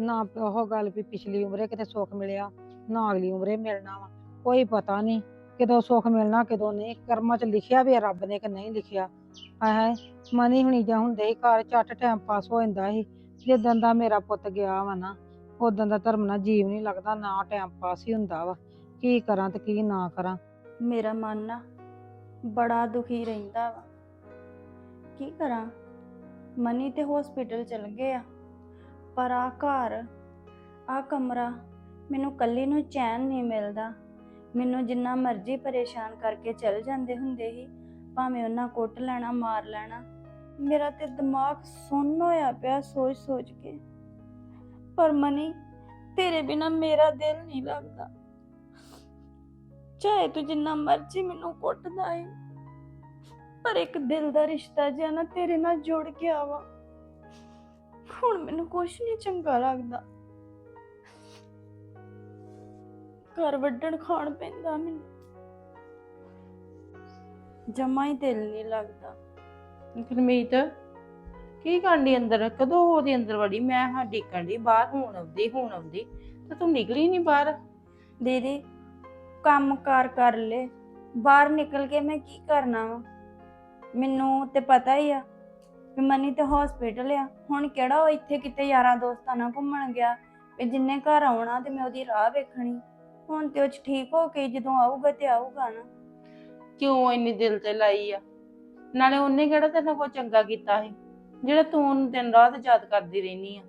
ਨਾ ਉਹ ਗੱਲ ਵੀ ਪਿਛਲੀ ਉਮਰੇ ਕਿਤੇ ਸੁੱਖ ਮਿਲਿਆ, ਨਾ ਅਗਲੀ ਉਮਰੇ ਮਿਲਣਾ ਵਾ। ਕੋਈ ਪਤਾ ਨਹੀਂ ਕਿਦੋਂ ਸੁੱਖ ਮਿਲਣਾ, ਕਦੋਂ ਨਹੀਂ। ਕਰਮਾਂ 'ਚ ਲਿਖਿਆ ਵੀ ਆ, ਰੱਬ ਨੇ ਕਿ ਨਹੀਂ ਲਿਖਿਆ। ਆਹ ਮਨੀ ਹੁਣੀ ਜਾਂ ਹੁੰਦੇ ਸੀ ਘਰ, ਝੱਟ ਟਾਈਮ ਪਾਸ ਹੋ ਜਾਂਦਾ ਸੀ। ਜਿੱਦਾਂ ਦਾ ਮੇਰਾ ਪੁੱਤ ਗਿਆ ਵਾ ਨਾ, ਉਦੋਂ ਦਾ ਧਰਮ ਨਾਲ ਜੀਵ ਨਹੀਂ ਲੱਗਦਾ, ਨਾ ਟਾਈਮ ਪਾਸ ਹੀ ਹੁੰਦਾ ਵਾ। ਕੀ ਕਰਾਂ ਤੇ ਕੀ ਨਾ ਕਰਾਂ। ਮੇਰਾ ਮਨ ਨਾ ਬੜਾ ਦੁਖੀ ਰਹਿੰਦਾ ਵਾ। ਕੀ ਕਰਾਂ? ਮਨੀ ਤੇ ਹਸਪੀਟਲ ਚਲ ਗਏ ਆ। ਪਰ ਆ ਘਰ ਆ ਕਮਰਾ ਮੈਨੂੰ ਕੱਲੀ ਨੂੰ ਚੈਨ ਨਹੀਂ ਮਿਲਦਾ। ਮੈਨੂੰ ਜਿੰਨਾ ਮਰਜ਼ੀ ਪਰੇਸ਼ਾਨ ਕਰਕੇ ਚਲ ਜਾਂਦੇ ਹੁੰਦੇ ਸੀ, ਭਾਵੇਂ ਉਹਨਾਂ ਕੁੱਟ ਲੈਣਾ, ਮਾਰ ਲੈਣਾ, ਮੇਰਾ ਤੇ ਦਿਮਾਗ ਸੁੰਨ ਹੋਇਆ ਪਿਆ ਸੋਚ ਸੋਚ ਕੇ। ਪਰ ਮਨੀ, ਤੇਰੇ ਬਿਨਾ ਮੇਰਾ ਦਿਲ ਨਹੀਂ ਲੱਗਦਾ। ਚਾਹੇ ਤੂੰ ਜਿੰਨਾ ਮਰਜ਼ੀ ਮੈਨੂੰ ਕੁੱਟਦਾ ਏ ਪਰ ਇੱਕ ਦਿਲ ਦਾ ਰਿਸ਼ਤਾ ਜਿਹਾ ਨਾ ਤੇਰੇ ਨਾਲ ਜੁੜ ਗਿਆ ਵਾ ਹੁਣ ਮੈਨੂੰ ਕੁਛ ਨਹੀਂ ਚੰਗਾ ਲੱਗਦਾ। ਘਰ ਵੱਢਣ ਖਾਣ ਪੈਂਦਾ ਮੈਨੂੰ। ਜਮਾ ਹੀ ਦਿਲ ਨਹੀਂ ਲੱਗਦਾ। ਗੁਰਮੀਤ ਕੀ ਕਰਨੀ ਅੰਦਰ? ਕਦੋਂ ਉਹਦੇ ਅੰਦਰ ਵੜੀ? ਮੈਂ ਹਾਂ ਡਿੱਕਣ ਦੀ ਬਾਹਰ ਹੁਣ ਆਉਂਦੀ ਹੁਣ ਆਉਂਦੀ। ਤੇ ਤੂੰ ਨਿਕਲੀ ਨਹੀਂ ਬਾਹਰ? ਦੀਦੀ ਕੰਮ ਕਾਰ ਕਰ ਲੈ। ਬਾਹਰ ਨਿਕਲ ਕੇ ਮੈਂ ਕੀ ਕਰਨਾ ਵਾ? ਮੈਨੂੰ ਤੇ ਪਤਾ ਹੀ ਆ। ਵੀ ਮਨੀ ਤੇ ਹਸਪੀਟਲ ਆ। ਹੁਣ ਕਿਹੜਾ ਉਹ ਇੱਥੇ ਕਿਤੇ ਯਾਰਾਂ ਦੋਸਤਾਂ ਨਾਲ ਘੁੰਮਣ ਗਿਆ? ਵੀ ਜਿੰਨੇ ਘਰ ਆਉਣਾ ਤੇ ਮੈਂ ਉਹਦੀ ਰਾਹ ਵੇਖਣੀ। ਹੁਣ ਤੇ ਉਹ 'ਚ ਠੀਕ ਹੋ ਕੇ ਜਦੋਂ ਆਊਗਾ ਤੇ ਆਊਗਾ ਨਾ। ਕਿਉਂ ਇੰਨੀ ਦਿਲ ਤੇ ਲਾਈ ਆ? ਨਾਲੇ ਉਹਨੇ ਕਿਹੜਾ ਤੇਰੇ ਨਾਲ ਕੋਈ ਚੰਗਾ ਕੀਤਾ ਸੀ? ਜਿਹੜਾ ਤੂੰ ਉਹਨੂੰ ਦਿਨ ਰਾਤ ਯਾਦ ਕਰਦੀ ਰਹਿਨੀ ਆ।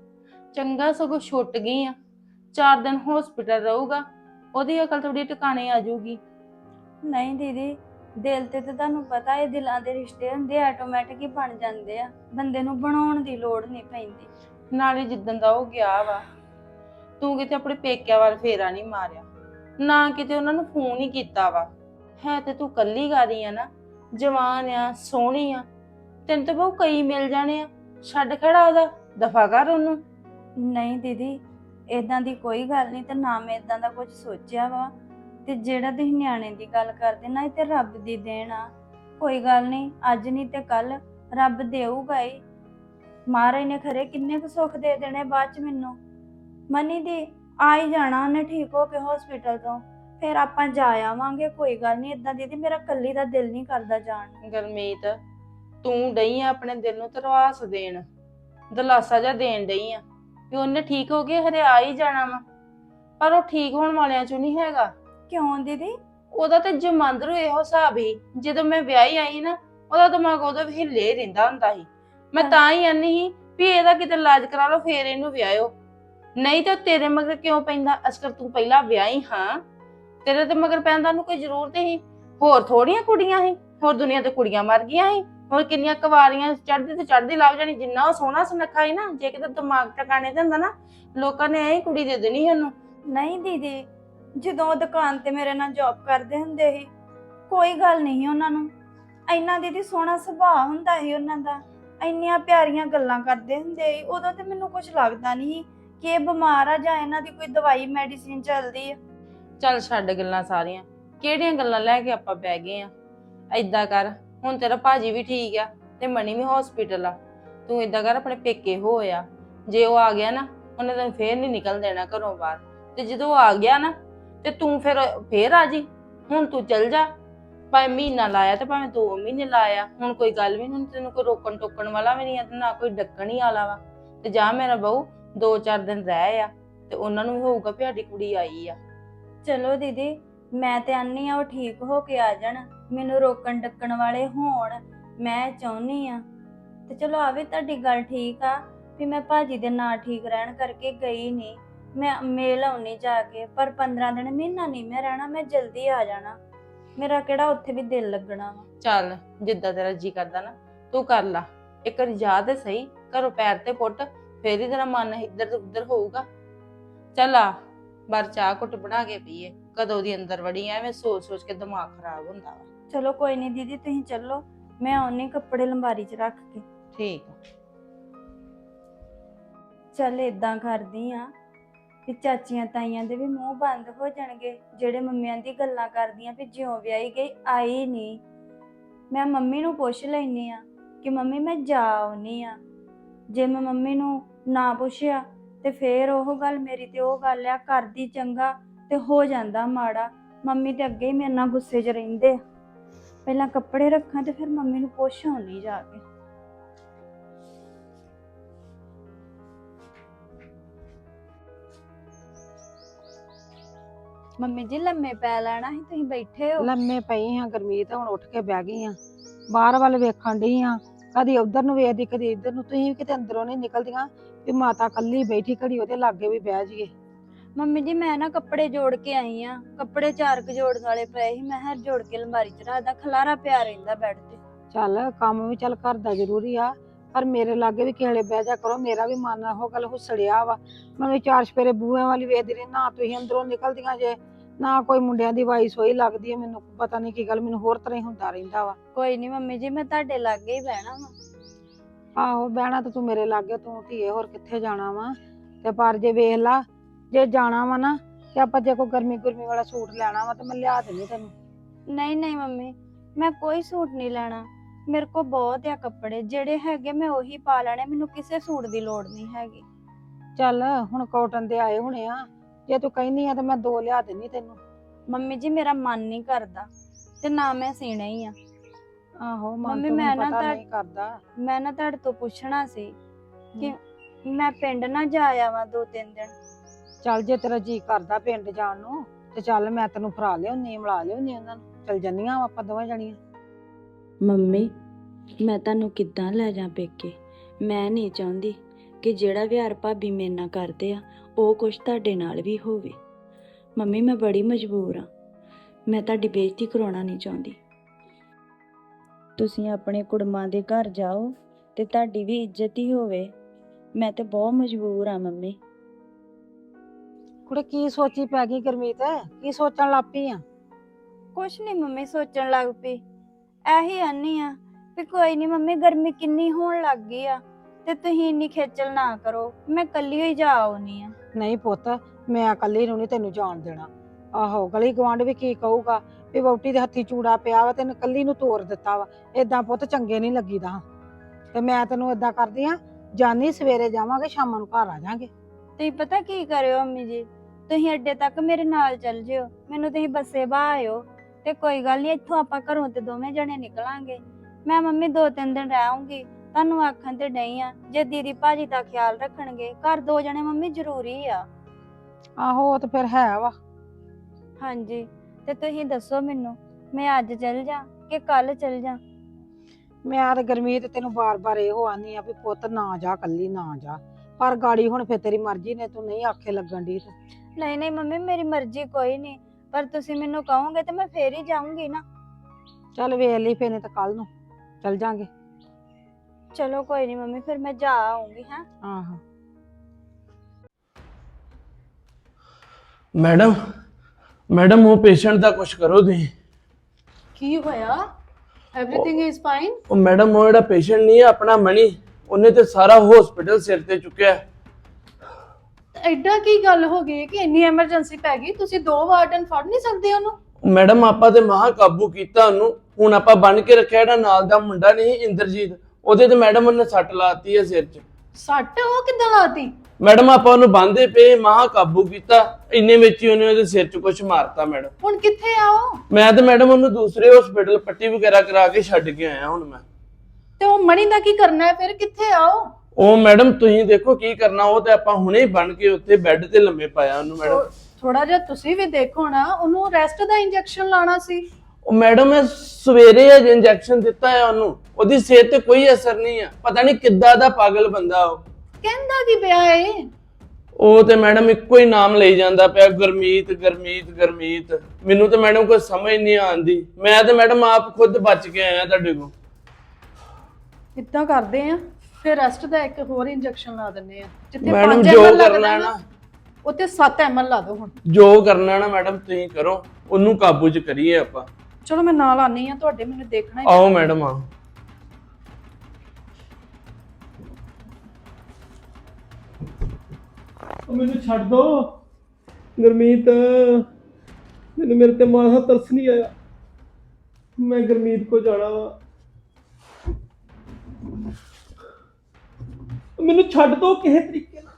ਚੰਗਾ ਸਗੋਂ ਛੁੱਟ ਗਈ ਆ। ਚਾਰ ਦਿਨ ਹਸਪੀਟਲ ਰਹੂਗਾ। ਉਹਦੀ ਅਕਲ ਥੋੜੀ ਟਿਕਾਣੇ ਆ ਜਾਊਗੀ। ਨਹੀਂ ਦੀਦੀ ਦਿਲ ਤੇ ਤਾਂ ਤੁਹਾਨੂੰ ਪਤਾ ਹੈ ਦਿਲਾਂ ਦੇ ਰਿਸ਼ਤੇ ਹੁੰਦੇ ਆਟੋਮੈਟਿਕ ਹੀ ਬਣ ਜਾਂਦੇ ਆ। ਬੰਦੇ ਨੂੰ ਬਣਾਉਣ ਦੀ ਲੋੜ ਨਹੀਂ ਪੈਂਦੀ। ਨਾਲੇ ਜਿੱਦਣ ਦਾ ਉਹ ਗਿਆ ਵਾ ਤੂੰ ਕਿਤੇ ਆਪਣੇ ਪੇਕਿਆਂ ਵੱਲ ਫੇਰਾ ਨਹੀਂ ਮਾਰਿਆ। ਨਾ ਕਿਤੇ ਉਹਨਾਂ ਨੂੰ ਫੋਨ ਹੀ ਕੀਤਾ ਵਾ। ਹੈ ਤੇ ਤੂੰ ਕੱਲੀ ਗਾਰੀ ਆ ਨਾ ਜਵਾਨ ਆ ਸੋਹਣੀ ਆ। ਤੈਨੂੰ ਤਾਂ ਬਹੁ ਕਈ ਮਿਲ ਜਾਣੇ ਆ। ਛੱਡ ਖੜਾ ਉਹਦਾ ਦਫਾ ਕਰ ਉਹਨੂੰ। ਨਹੀਂ ਦੀਦੀ ਇਦਾਂ ਦੀ ਕੋਈ ਗੱਲ ਨਹੀਂ ਤੇ ਨਾ ਮੈਂ ਇਦਾਂ ਦਾ ਕੁਝ ਸੋਚਿਆ ਵਾ। ਤੇ ਜਿਹੜਾ ਤੁਸੀਂ ਨਿਆਣੇ ਦੀ ਗੱਲ ਕਰਦੇ ਨਾ, ਇਹ ਤੇ ਰੱਬ ਦੀ ਦੇਣ ਆ। ਕੋਈ ਗੱਲ ਨਹੀਂ, ਅੱਜ ਨਹੀਂ ਤੇ ਕੱਲ ਰੱਬ ਦੇਊਗਾ ਹੀ ਮਹਾਰਾਜ ਨੇ ਖਰੇ ਕਿੰਨੇ ਕੁ ਸੁੱਖ ਦੇ ਦੇਣੇ ਬਾਅਦ ਚ ਮੈਨੂੰ। ਮਨੀ ਦੀ ਆ ਹੀ ਜਾਣਾ, ਉਹਨੇ ਠੀਕ ਹੋ ਕੇ ਹਸਪੀਟਲ ਤੋਂ। ਫਿਰ ਆਪਾਂ ਜਾ ਆਵਾਂਗੇ, ਕੋਈ ਗੱਲ ਨਹੀਂ ਇਦਾਂ ਦੀਦੀ, ਮੇਰਾ ਕੱਲੀ ਦਾ ਦਿਲ ਨਹੀਂ ਕਰਦਾ ਜਾਣ ਨੂੰ। ਗਰਮੀਤ, ਤੂੰ ਡਈ ਆ ਆਪਣੇ ਦਿਲ ਨੂੰ ਤਰਵਾਸ ਦੇਣ। ਦਲਾਸਾ ਜਾਂ ਦੇਣ ਡਈ ਆ ਵੀ ਉਹਨੇ ਠੀਕ ਹੋ ਗਏ ਹਰੇ ਆ ਹੀ ਜਾਣਾ ਵਾ। ਪਰ ਉਹ ਠੀਕ ਹੋਣ ਵਾਲਿਆਂ ਚੋਂ ਨਹੀਂ ਹੈਗਾ। ਕਿਉਂ ਦੀਦੀ ਉਹਦਾ ਤੇ ਜਮਾਂਦਰੂ ਇਹੋ ਹਿਸਾਬ ਹੀ ਜਦੋਂ ਮੈਂ ਵਿਆਹੀ ਆਈ ਨਾ ਉਹਦਾ ਦਿਮਾਗ ਉਹਦਾ ਵੀ ਹਿੱਲੇ ਹੀ ਰਹਿੰਦਾ ਹੁੰਦਾ ਸੀ। ਮੈਂ ਹਾਂ। ਤਾਂ ਹੀ ਆਨੀ ਸੀ ਵੀ ਇਹਦਾ ਕਿਤੇ ਇਲਾਜ ਕਰਾ ਲਓ ਫੇਰ ਇਹਨੂੰ ਵਿਆਹਿਓ। ਨਹੀਂ ਤਾਂ ਤੇਰੇ ਮਗਰ ਕਿਉਂ ਪੈਂਦਾ? ਅਸਕਰ ਤੂੰ ਪਹਿਲਾਂ ਵਿਆਹੀ ਹਾਂ। ਤੇਰੇ ਤੇ ਮਗਰ ਪੈਂਦਾ ਨੂੰ ਕੋਈ ਜ਼ਰੂਰਤ ਹੀ ਹੋਰ ਥੋੜੀਆਂ ਕੁੜੀਆਂ ਸੀ ਹੋਰ ਦੁਨੀਆ ਤੇ ਕੁੜੀਆਂ ਮਰ ਗਈਆਂ ਸੀ ਹੋਰ ਕਿੰਨੀਆਂ ਕੁਵਾਰੀਆਂ ਚੜ੍ਹਦੀ ਤੇ ਚੜ੍ਹਦੀ ਲੱਭ ਜਾਣੀ ਜਿੰਨਾ ਉਹ ਸੋਹਣਾ ਸੁਨੱਖਾ ਸੀ ਨਾ ਜੇ ਕਿਤੇ ਦਿਮਾਗ ਟਿਕਾਣੇ ਤੇ ਹੁੰਦਾ ਨਾ ਲੋਕਾਂ ਨੇ ਐਂ ਕੁੜੀ ਦੇ ਦੇਣੀ ਉਹਨੂੰ। ਨਹੀਂ ਦੀਦੀ ਜਦੋਂ ਉਹ ਦੁਕਾਨ ਤੇ ਮੇਰੇ ਨਾਲ ਜੌਬ ਕਰਦੇ ਹੁੰਦੇ ਸੀ, ਕੋਈ ਗੱਲ ਨਹੀਂ ਸੀ ਉਹਨਾਂ ਨੂੰ। ਇੰਨਾ ਦੀਦੀ ਸੋਹਣਾ ਸੁਭਾਅ ਹੁੰਦਾ ਸੀ ਉਹਨਾਂ ਦਾ। ਇੰਨੀਆਂ ਪਿਆਰੀਆਂ ਗੱਲਾਂ ਕਰਦੇ ਹੁੰਦੇ ਸੀ। ਉਦੋਂ ਤੇ ਮੈਨੂੰ ਕੁਝ ਲੱਗਦਾ ਨਹੀਂ ਕਿ ਇਹ ਬਿਮਾਰ ਆ ਜਾਂ ਇਹਨਾਂ ਦੀ ਕੋਈ ਦਵਾਈ ਮੈਡੀਸਿਨ ਚੱਲਦੀ ਆ। ਚੱਲ ਛੱਡ ਗੱਲਾਂ ਸਾਰੀਆਂ। ਕਿਹੜੀਆਂ ਗੱਲਾਂ ਲੈ ਕੇ ਆਪਾਂ ਬਹਿ ਗਏ ਆ? ਐਦਾਂ ਕਰ, ਹੁਣ ਤੇਰਾ ਭਾਜੀ ਵੀ ਠੀਕ ਆ ਤੇ ਮਣੀ ਵੀ ਹਸਪੀਟਲ ਆ। ਤੂੰ ਏਦਾਂ ਕਰ, ਆਪਣੇ ਪੇਕੇ ਹੋਇਆ ਜੇ ਉਹ ਆ ਗਿਆ ਨਾ, ਉਹਨੇ ਤੈਨੂੰ ਫੇਰ ਨਹੀਂ ਨਿਕਲ ਦੇਣਾ ਘਰੋਂ ਬਾਹਰ। ਤੇ ਜਦੋਂ ਉਹ ਆ ਗਿਆ ਨਾ ਤੇ ਤੂੰ ਫਿਰ ਫੇਰ ਆ ਜੀ। ਹੁਣ ਤੂੰ ਚੱਲ ਜਾ। ਭਾਵੇਂ ਮਹੀਨਾ ਲਾਇਆ ਤੇ ਭਾਵੇਂ ਦੋ ਮਹੀਨੇ ਲਾਇਆ। ਹੁਣ ਕੋਈ ਗੱਲ ਵੀ ਨੀ, ਤੈਨੂੰ ਕੋਈ ਰੋਕਣ ਟੋਕਣ ਵਾਲਾ ਵੀ ਨਹੀਂ ਆ ਤੇ ਨਾ ਕੋਈ ਡੱਕਣ ਹੀ ਵਾਲਾ ਵਾ। ਤੇ ਜਾ ਮੇਰਾ ਬਹੂ ਦੋ ਚਾਰ ਦਿਨ ਰਹਿ ਆ ਤੇ ਉਹਨਾਂ ਨੂੰ ਵੀ ਹੋਊਗਾ ਵੀ ਸਾਡੀ ਕੁੜੀ ਆਈ ਆ। ਚਲੋ ਦੀਦੀ ਮੈਂ ਤੇ ਆਨੀ ਆ ਉਹ ਠੀਕ ਹੋ ਕੇ ਆ ਜਾਣ। ਮੈਨੂੰ ਰੋਕਣ ਡੱਕਣ ਵਾਲੇ ਹੋਣ ਮੈਂ ਚਾਹੁੰਨੀ ਆ। ਤੇ ਚਲੋ ਆਵੇ ਤੁਹਾਡੀ ਗੱਲ ਠੀਕ ਆ ਵੀ ਮੈਂ ਭਾਜੀ ਦੇ ਨਾਂ ਠੀਕ ਰਹਿਣ ਕਰਕੇ ਗਈ ਨਹੀਂ ਮੈਂ ਮੇਲ ਆਉਣੀ ਜਾ ਕੇ ਪਰ 15 ਦਿਨ ਮਹੀਨਾ ਨਹੀਂ ਮੈਂ ਰਹਿਣਾ ਮੈਂ ਜਲਦੀ ਆ ਜਾਣਾ। ਮੇਰਾ ਕਿਹੜਾ ਉੱਥੇ ਵੀ ਦਿਲ ਲੱਗਣਾ ਵਾ। ਚੱਲ ਜਿੱਦਾਂ ਤੇਰਾ ਜੀ ਕਰਦਾ ਨਾ ਤੂੰ ਕਰ ਲਾ। ਇੱਕ ਵਾਰੀ ਜਾ ਤੇ ਸਹੀ ਘਰੋਂ ਪੈਰ ਤੇ ਪੁੱਟ ਫੇਰ ਹੀ ਤੇਰਾ ਮਨ ਇੱਧਰ ਉੱਧਰ ਹੋਊਗਾ। ਚੱਲ ਆ ਬਾਹਰ ਚਾਹ ਘੁੱਟ ਬਣਾ ਕੇ ਪੀਏ। ਕਦੋਂ ਦੀ ਅੰਦਰ ਵੜੀ ਐਵੇਂ ਸੋਚ ਸੋਚ ਕੇ ਦਿਮਾਗ ਖਰਾਬ ਹੁੰਦਾ ਵਾ। ਚਲੋ ਕੋਈ ਨਹੀਂ ਦੀਦੀ ਤੁਸੀਂ ਚੱਲੋ। ਮੈਂ ਆਉਣੀ ਕੱਪੜੇ ਲੰਬਾਰੀ 'ਚ ਰੱਖ ਕੇ। ਠੀਕ ਆ। ਚੱਲ ਇਦਾਂ ਕਰਦੀ ਆ। ਕਿ ਚਾਚੀਆਂ ਤਾਈਆਂ ਦੇ ਵੀ ਮੂੰਹ ਬੰਦ ਹੋ ਜਾਣਗੇ। ਜਿਹੜੇ ਮੰਮੀਆਂ ਦੀ ਗੱਲਾਂ ਕਰਦੀਆਂ ਵੀ ਜਿਉਂ ਵਿਆਹੀ ਗਈ, ਆਈ ਨਹੀਂ। ਮੈਂ ਮੰਮੀ ਨੂੰ ਪੁੱਛ ਲੈਣੀ ਆ ਕਿ ਮੰਮੀ ਮੈਂ ਜਾ ਆਉਣੀ ਆ ਜੇ ਮੈਂ ਮੰਮੀ ਨੂੰ ਨਾ ਪੁੱਛਿਆ ਤੇ ਫੇਰ ਉਹ ਗੱਲ ਮੇਰੀ ਤੇ ਉਹ ਗੱਲ ਆ, ਕਰਦੀ ਚੰਗਾ ਤੇ ਹੋ ਜਾਂਦਾ ਮਾੜਾ। ਮੰਮੀ ਤੇ ਅੱਗੇ ਹੀ ਮੇਰੇ ਨਾਲ ਗੁੱਸੇ 'ਚ ਰਹਿੰਦੇ ਆ। ਪਹਿਲਾਂ ਕੱਪੜੇ ਰੱਖਾਂ ਤੇ ਫਿਰ ਮੰਮੀ ਨੂੰ ਪੁੱਛ ਆਉਣੀ ਜਾ ਕੇ। ਮੰਮੀ ਜੀ ਲੰਮੇ ਪੈ ਲੈਣਾ ਸੀ ਤੁਸੀਂ ਬੈਠੇ ਹੋ। ਲੰਮੇ ਪਈ ਹਾਂ ਗਰਮੀਤ ਹੁਣ ਉੱਠ ਕੇ ਬਹਿ ਗਈ ਆ ਬਾਹਰ ਵੱਲ ਵੇਖਣ ਡਈ ਆ ਕਦੀ ਉਧਰ ਨੂੰ ਵੇਖਦੀ ਕਦੀ ਇੱਧਰ ਨੂੰ। ਤੁਸੀਂ ਵੀ ਕਿਤੇ ਅੰਦਰੋਂ ਨਹੀਂ ਨਿਕਲਦੀਆਂ ਵੀ ਮਾਤਾ ਕੱਲੀ ਬੈਠੀ ਘੜੀ ਉਹਦੇ ਲਾਗੇ ਵੀ ਬਹਿ ਜਾਈਏ। ਮੰਮੀ ਜੀ ਮੈਂ ਨਾ ਕੱਪੜੇ ਜੋੜ ਕੇ ਆਈ ਆ ਕੱਪੜੇ ਚਾਰ ਕੁ ਜੋੜਨ ਵਾਲੇ ਪਏ ਸੀ ਮੈਂ ਹਰ ਜੋੜ ਕੇ ਅਲਮਾਰੀ 'ਚ ਰੱਖਦਾ ਖਲਾਰਾ ਪਿਆ ਰਹਿੰਦਾ ਬੈੱਡ ਤੇ। ਚੱਲ ਕੰਮ ਵੀ ਚੱਲ ਘਰ ਦਾ ਜ਼ਰੂਰੀ ਆ। ਪਰ ਮੇਰੇ ਲਾਗੇ ਵੀ ਕਿਹੜੇ ਬਹਿ ਜਾ ਕਰੋ ਮੇਰਾ ਵੀ ਮਨ ਉਹ ਗੱਲ ਹੁਸੜਿਆ ਵਾ। ਮੈਂ ਵੀ ਚਾਰ ਸਪੇਰੇ ਬੂਹੇ ਵਾਲੀ ਵੇਖਦੀ ਰਹੀ ਨਾ ਤੁਸੀਂ ਅੰਦਰੋਂ ਨਿਕਲਦੀਆਂ ਜੇ। ਨਾ ਕੋਈ ਮੁੰਡਿਆਂ ਦੀ ਵਾਈ ਸੋਈ ਲੱਗਦੀ ਹੈ ਮੈਨੂੰ ਪਤਾ ਨਹੀਂ ਕੀ ਗੱਲ ਮੈਨੂੰ ਹੋਰ ਤਰ੍ਹਾਂ ਹੀ ਹੁੰਦਾ ਰਹਿੰਦਾ ਵਾ। ਕੋਈ ਨਹੀਂ ਮੰਮੀ ਜੀ ਮੈਂ ਤੁਹਾਡੇ ਲਾਗੇ ਹੀ ਬਹਿਣਾ ਵਾ। ਆਹੋ ਬਹਿਣਾ ਤਾਂ ਤੂੰ ਮੇਰੇ ਲਾਗੇ ਤੂੰ ਧੀਏ ਹੋਰ ਕਿੱਥੇ ਜਾਣਾ ਵਾ? ਤੇ ਪਰ ਜੇ ਵੇਖ ਲਾ ਜੇ ਜਾਣਾ ਵਾ ਨਾ ਤੇ ਆਪਾਂ ਜੇ ਕੋਈ ਗਰਮੀ ਗੁਰਮੀ ਵਾਲਾ ਸੂਟ ਲੈਣਾ ਵਾ ਤੇ ਮੈਂ ਲਿਆ ਦੇਣੀ ਤੈਨੂੰ। ਨਹੀਂ ਨਹੀਂ ਮੰਮੀ ਮੈਂ ਕੋਈ ਸੂਟ ਨਹੀਂ ਲੈਣਾ। ਮੇਰੇ ਕੋਲ ਬਹੁਤ ਆ ਕੱਪੜੇ ਜਿਹੜੇ ਹੈਗੇ ਮੈਂ ਉਹੀ ਪਾ ਲੈਣੇ ਮੈਨੂੰ ਕਿਸੇ ਸੂਟ ਦੀ ਲੋੜ ਨਹੀਂ ਹੈਗੀ। ਚੱਲ ਹੁਣ ਕਾਟਨ ਦੇ ਆਏ ਹੋਣੇ ਆ। ਜੇ ਤੂੰ ਕਹਿੰਦੀ ਆ ਤੇ ਮੈਂ ਦੋ ਲਿਆ ਦੇਣੀ ਤੈਨੂੰ। ਮੰਮੀ ਜੀ ਮੇਰਾ ਮਨ ਨਹੀਂ ਕਰਦਾ ਤੇ ਨਾ ਮੈਂ ਸੀਣਾ ਹੀ ਆ। ਆਹੋ ਮਨ ਮੰਮੀ, ਤੋਂ ਮੈਂ ਨਾ ਪਤਾ ਤਾਂ- ਨਹੀਂ ਕਰਦਾ। ਮੈਂ ਨਾ ਤੁਹਾਡੇ ਤੋਂ ਪੁੱਛਣਾ ਸੀ ਕਿ ਮੈਂ ਪਿੰਡ ਨਾ ਜਾ ਆਵਾਂ ਦੋ ਤਿੰਨ ਦਿਨ। ਚੱਲ ਜੇ ਤੇਰਾ ਜੀ ਕਰਦਾ ਪਿੰਡ ਜਾਣ ਨੂੰ ਤੇ ਚੱਲ ਮੈਂ ਤੈਨੂੰ ਫਰਾ ਲਿਆਉਣੀ ਮਿਲਾ ਲਿਆਉਣੀ ਉਹਨਾਂ ਨੂੰ। ਚੱਲ ਜੰਨੀਆਂ ਆਪਾਂ ਦੋਵੇਂ ਜਣੀਆਂ। ਮੰਮੀ ਮੈਂ ਤੁਹਾਨੂੰ ਕਿੱਦਾਂ ਲੈ ਜਾ ਪੇਕੇ? ਮੈਂ ਨਹੀਂ ਚਾਹੁੰਦੀ ਕਿ ਜਿਹੜਾ ਵਿਹਾਰ ਭਾਬੀ ਮੇਰੇ ਨਾਲ ਕਰਦੇ ਆ ਉਹ ਕੁਛ ਤੁਹਾਡੇ ਨਾਲ ਵੀ ਹੋਵੇ। ਮੰਮੀ ਮੈਂ ਬੜੀ ਮਜਬੂਰ ਆ ਮੈਂ ਤੁਹਾਡੀ ਬੇਇੱਜ਼ਤੀ ਕਰਾਉਣਾ ਨਹੀਂ ਚਾਹੁੰਦੀ। ਤੁਸੀਂ ਆਪਣੇ ਕੁੜਮਾਂ ਦੇ ਘਰ ਜਾਓ ਤੇ ਤੁਹਾਡੀ ਵੀ ਇੱਜ਼ਤ ਹੀ ਹੋਵੇ। ਮੈਂ ਤੇ ਬਹੁਤ ਮਜਬੂਰ ਆ ਮੰਮੀ। ਕੁੜੇ ਕੀ ਸੋਚੀ ਪੈ ਗਈ ਗਰਮੀਤ? ਕੀ ਸੋਚਣ ਲੱਗ ਪਈ ਆ? ਕੁਛ ਨਹੀਂ ਮੰਮੀ ਸੋਚਣ ਲੱਗ ਪਈ। ਐਹੀ ਆਨੀ ਆ ਵੀ ਕੋਈ ਨਹੀਂ ਮੰਮੀ ਗਰਮੀ ਕਿੰਨੀ ਹੋਣ ਲੱਗ ਗਈ ਆ। ਤੇ ਤੁਸੀਂ ਇੰਨੀ ਖੇਚਲ ਨਾ ਕਰੋ ਮੈਂ ਕੱਲੀ ਹੀ ਜਾ ਆਉਣੀ ਆ। ਨਹੀਂ ਪੁੱਤ ਮੈਂ ਇਕੱਲੀ ਨੂੰ ਨਹੀਂ ਤੈਨੂੰ ਜਾਣ ਦੇਣਾ। ਆਹੋ ਗਲੀ ਗਵਾਂਢ ਵੀ ਕੀ ਕਹੂਗਾ ਵੀ ਵਹੁਟੀ ਦੇ ਹੱਥੀ ਚੂੜਾ ਪਿਆ ਵਾ ਤੈਨੂੰ ਇਕੱਲੀ ਨੂੰ ਤੋਰ ਦਿੱਤਾ ਵਾ। ਏਦਾਂ ਪੁੱਤ ਚੰਗੇ ਨਹੀਂ ਲੱਗੀਦਾ। ਤੇ ਮੈਂ ਤੈਨੂੰ ਏਦਾਂ ਕਰਦੀ ਆ ਜਾਨੀ ਸਵੇਰੇ ਜਾਵਾਂਗੇ ਸ਼ਾਮਾਂ ਨੂੰ ਘਰ ਆ ਜਾਾਂਗੇ। ਤੁਸੀਂ ਪਤਾ ਕੀ ਕਰਿਓ ਮੰਮੀ ਜੀ? ਤੁਸੀਂ ਅੱਡੇ ਤੱਕ ਮੇਰੇ ਨਾਲ ਚੱਲ ਜਿਓ। ਮੈਨੂੰ ਤੁਸੀਂ ਬੱਸੇ ਬਾਹਇਓ ਤੇ ਕੋਈ ਗੱਲ ਨਹੀਂ ਇੱਥੋਂ ਆਪਾਂ ਘਰੋਂ ਤੇ ਦੋਵੇਂ ਜਣੇ ਨਿਕਲਾਂਗੇ। ਮੈਂ ਮੰਮੀ ਦੋ ਤਿੰਨ ਦਿਨ ਰਹਾਂਗੀ ਤੁਹਾਨੂੰ ਆਖਣ ਤੇ ਨਹੀਂ ਆ ਜੇ ਦੀਦੀ ਭਾਜੀ ਦਾ ਖਿਆਲ ਰੱਖਣਗੇ ਘਰ ਦੋ ਜਣੇ ਮੰਮੀ ਜ਼ਰੂਰੀ ਆ। ਆਹੋ ਉਹ ਤਾਂ ਫਿਰ ਹੈ ਵਾ। ਹਾਂਜੀ ਤੇ ਤੁਸੀਂ ਦੱਸੋ ਮੈਨੂੰ ਮੈਂ ਅੱਜ ਚੱਲ ਜਾ ਕਿ ਕੱਲ ਚੱਲ ਜਾ? ਮੈਂ ਤੇ ਗਰਮੀਤ ਤੈਨੂੰ ਬਾਰ-ਬਾਰ ਇਹੋ ਆਨੀ ਆ ਵੀ ਪੁੱਤ ਨਾ ਜਾ ਕੱਲੀ ਨਾ ਜਾ। ਪਰ ਗਾੜੀ ਹੁਣ ਫਿਰ ਤੇਰੀ ਮਰਜ਼ੀ ਨੇ ਤੂੰ ਨਹੀਂ ਆਖੇ ਲੱਗਣ ਦੀ ਤੇ। ਨਹੀਂ ਨਹੀਂ ਮੰਮੀ ਮੇਰੀ ਮਰਜ਼ੀ ਕੋਈ ਨਹੀਂ ਪਰ ਤੁਸੀਂ ਮੈਨੂੰ ਕਹੋਗੇ ਤੇ ਮੈਂ ਫੇਰ ਹੀ ਜਾਊਂਗੀ ਨਾ। ਚੱਲ ਵੇਖ ਲਈ ਫੇਰ ਨਹੀਂ ਤਾਂ ਕੱਲ ਨੂੰ ਚੱਲ ਜਾਾਂਗੇ। ਚਲੋ ਕੋਈ ਨਹੀਂ ਮੰਮੀ ਫਿਰ ਮੈਂ ਜਾ ਆਉਂਗੀ ਹਾਂ। ਆਹੋ ਮੈਡਮ ਮੈਡਮ ਉਹ ਪੇਸ਼ੈਂਟ ਦਾ ਕੁਝ ਕਰੋ ਤੁਸੀਂ। ਕੀ ਹੋਇਆ? ਐਵਰੀਥਿੰਗ ਇਜ਼ ਫਾਈਨ ਉਹ ਮੈਡਮ ਉਹ ਜਿਹੜਾ ਪੇਸ਼ੈਂਟ ਨਹੀਂ ਹੈ ਆਪਣਾ ਮਣੀ ਉਹਨੇ ਤੇ ਸਾਰਾ ਹਸਪੀਟਲ ਸਿਰ ਤੇ ਚੁੱਕਿਆ। ਹੈ। ਐਡਾ ਕੀ ਗੱਲ ਹੋ ਗਈ ਕਿ ਇੰਨੀ ਐਮਰਜੈਂਸੀ ਪੈ ਗਈ? ਤੁਸੀਂ ਦੋ ਵਾਰਡਨ ਫੜ ਨਹੀਂ ਸਕਦੇ ਉਹਨੂੰ? ਉਹ ਮੈਡਮ ਆਪਾਂ ਤੇ ਮਹਾ ਕਾਬੂ ਕੀਤਾ ਉਹਨੂੰ। ਹੁਣ ਆਪਾਂ ਬਣ ਕੇ ਰੱਖਿਆ ਜਿਹੜਾ ਨਾਲ ਦਾ ਮੁੰਡਾ ਨਹੀਂ ਇੰਦਰਜੀਤ। ਉਹਦੇ ਤੇ ਮੈਡਮ ਉਹਨੇ ਸੱਟ ਲਾਤੀ ਹੈ ਸਿਰ 'ਚ। ਸੱਟ ਉਹ ਕਿੱਦਾਂ ਲਾਤੀ? ਮੈਡਮ ਆਪਾਂ ਉਹਨੂੰ ਬੰਦੇ ਪਏ ਮਹਾ ਕਾਬੂ ਕੀਤਾ। ਇੰਨੇ ਵਿੱਚ ਹੀ ਉਹਨੇ ਉਹਦੇ ਸਿਰ 'ਚ ਕੁਝ ਮਾਰਤਾ ਮੈਡਮ। ਹੁਣ ਕਿੱਥੇ ਆਓ ਮੈਂ ਤੇ ਮੈਡਮ ਉਹਨੂੰ ਦੂਸਰੇ ਹਸਪੀਟਲ ਪੱਟੀ ਵਗੈਰਾ ਕਰਾ ਕੇ ਛੱਡ ਕੇ ਆਇਆ ਹੁਣ ਮੈਂ। ਤੇ ਉਹ ਮਣੀ ਦਾ ਕੀ ਕਰਨਾ ਹੈ ਫਿਰ? ਕਿੱਥੇ ਆਓ ਉਹ? ਮੈਡਮ ਤੁਸੀਂ ਦੇਖੋ ਕੀ ਕਰਨਾ ਉਹ ਤੇ ਆਪਾਂ ਹੁਣੇ ਹੀ ਬਣ ਕੇ ਉੱਥੇ ਬੈੱਡ ਤੇ ਲੰਮੇ ਪਾਇਆ ਉਹਨੂੰ ਮੈਡਮ। ਥੋੜਾ ਜਿਹਾ ਤੁਸੀਂ ਵੀ ਦੇਖੋ ਨਾ ਉਹਨੂੰ ਰੈਸਟ ਦਾ ਇੰਜੈਕਸ਼ਨ ਲਾਣਾ ਸੀ। ਉਹ ਮੈਡਮ ਮੈਂ ਸਵੇਰੇ ਅਜ ਇੰਜੈਕਸ਼ਨ ਦਿੱਤਾ ਹੈ ਉਹਨੂੰ। ਉਹਦੀ ਸਿਹਤ ਤੇ ਕੋਈ ਅਸਰ ਨਹੀਂ ਆ। ਪਤਾ ਨਹੀਂ ਕਿੱਦਾਂ ਦਾ ਪਾਗਲ ਬੰਦਾ ਉਹ। ਕਹਿੰਦਾ ਕੀ ਪਿਆ ਏ? ਉਹ ਤੇ ਮੈਡਮ ਇੱਕੋ ਹੀ ਨਾਮ ਲਈ ਜਾਂਦਾ ਪਿਆ ਗੁਰਮੀਤ ਗੁਰਮੀਤ ਗੁਰਮੀਤ। ਮੈਨੂੰ ਤੇ ਮੈਡਮ ਕੋਈ ਸਮਝ ਨਹੀਂ ਆਉਂਦੀ। ਮੈਂ ਤੇ ਮੈਡਮ ਆਪ ਖੁਦ ਬਚ ਕੇ ਆਇਆ ਤੁਹਾਡੇ ਕੋਲ। ਇਦਾਂ ਕਰਦੇ ਆ ਫਿਰ ਰੈਸਟ ਦਾ ਇੱਕ ਹੋਰ ਇੰਜੈਕਸ਼ਨ ਲਾ ਦਿੰਨੇ ਆ। ਜਿੱਥੇ ਮੈਡਮ 5 ਜੋ ml ਲੱਗਦਾ ਕਰਨਾ ਨਾ ਨਾ। ਉੱਥੇ 7 ml ਲਾ ਦਿਓ ਹੁਣ। ਜੋ ਕਰਨਾ ਨਾ ਮੈਡਮ ਤੁਸੀਂ ਕਰੋ ਉਹਨੂੰ ਕਾਬੂ 'ਚ ਕਰੀਏ ਆਪਾਂ। ਚਲੋ ਮੈਂ ਨਾਲ ਆਨੀ ਆ ਤੁਹਾਡੇ ਮੈਨੂੰ ਦੇਖਣਾ ਹੀ ਆਓ ਮੈਡਮ ਆਓ। ਉਹ ਮੈਨੂੰ ਛੱਡ ਦੋ। ਗੁਰਮੀਤ, ਮੈਨੂੰ ਮੇਰੇ ਤੇ ਮਾਸਾ ਤਰਸ ਨਹੀਂ ਆਇਆ। ਮੈਂ ਗੁਰਮੀਤ ਕੋ ਜਾਣਾ ਵਾ। ਮੈਨੂੰ ਛੱਡ ਦੋ ਕਿਸੇ ਤਰੀਕੇ ਨਾਲ।